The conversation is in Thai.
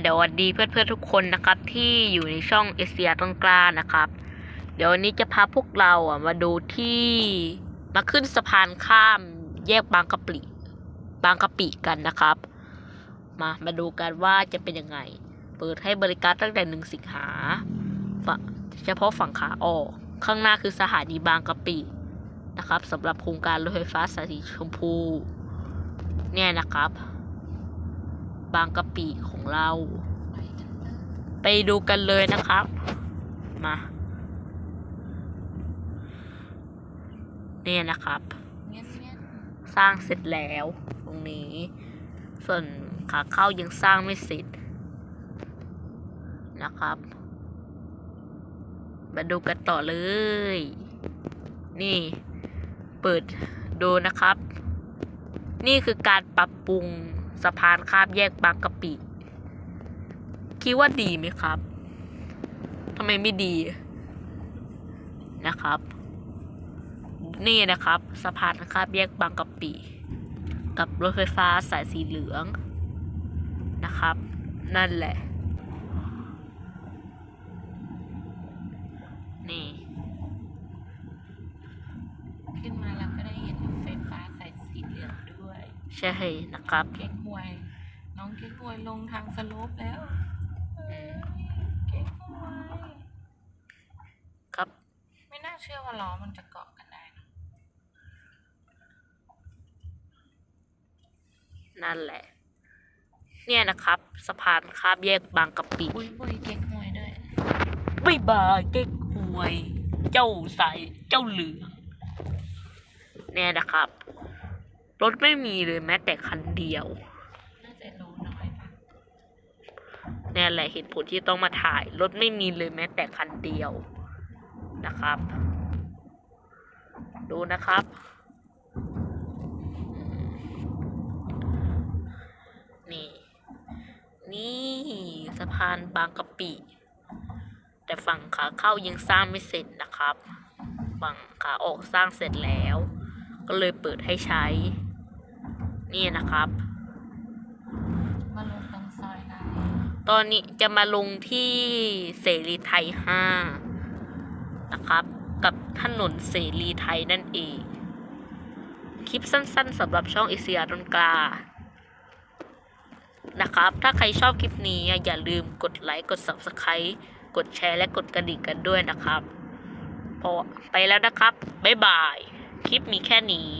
เดี๋ยวสวัสดีเพื่อนๆทุกคนนะครับ ที่อยู่ในช่องเอเชียต้นกล้านะครับ เดี๋ยววันนี้จะพาพวกเราอะมาดูที่มาขึ้นสะพานข้ามแยกบางกะปิบางกะปิกันนะครับ มามาดูกันว่าจะเป็นยังไง เปิดให้บริการตั้งแต่หนึ่งสิงหาเฉพาะฝั่งขาออก ข้างหน้าคือสถานีบางกะปินะครับสำหรับโครงการรถไฟฟ้าสายสีชมพู เนี่ยนะครับ บางกะปิของเรา ไปดูกันเลยนะครับ มาเนี่ยนะครับ สร้างเสร็จแล้วตรงนี้ ส่วนขาเข้ายังสร้างไม่เสร็จนะครับ มาดูกันต่อเลย นี่ เปิดดูนะครับ นี่คือการปรับปรุง สะพานข้ามแยกบางกะปิ คิดว่าดีไหมครับทำไมไม่ดีนะครับ นี่นะครับ สะพานข้ามแยกบางกะปิ กับรถไฟฟ้าสายสีเหลืองนะครับ นั่นแหละ นี่ ขึ้นมาแล้วก็ได้เห็นไฟฟ้าสายสีเหลืองด้วย ใช่นะครับเก๊กฮวย น้องเก๊กฮวยลงทางสโลปแล้วเอ้ยเก๊กฮวยครับ ไม่น่าเชื่อว่าล้อมันจะเกาะกันได้นะนั่นแหละ เนี่ยนะครับ สะพานข้ามแยกบางกะปิอุ้ยบุยเก๊กฮวยด้วยบายบายเก๊กหวย เจ้าสายเจ้าเหลืองเนี่ยนะครับ รถไม่มีเลยแม้แต่คันเดียวน่าจะรู้น้อยปะเนี่แหละเหตุผลที่ต้องมาถ่าย รถไม่มีเลยแม้แต่คันเดียวนะครับ ดูนะครับ นี่ นี่สะพานบางกะปิ แต่ฝั่งขาเข้ายังสร้างไม่เสร็จนะครับ ฝั่งขาออกสร้างเสร็จแล้ว ก็เลยเปิดให้ใช้ นี่นะครับ มาลงตรงซอยนั้นตอนนี้จะมาลงที่เสรีไทย5นะครับ กับถนนเสรีไทยนั่นเอง คลิปสั้นๆสำหรับช่องเอเชียตนกลานะครับ ถ้าใครชอบคลิปนี้อย่าลืมกดไลค์กด Subscribe กดแชร์และกดกระดิ่งกันด้วยนะครับพอไปแล้วนะครับ บ๊ายบาย คลิปมีแค่นี้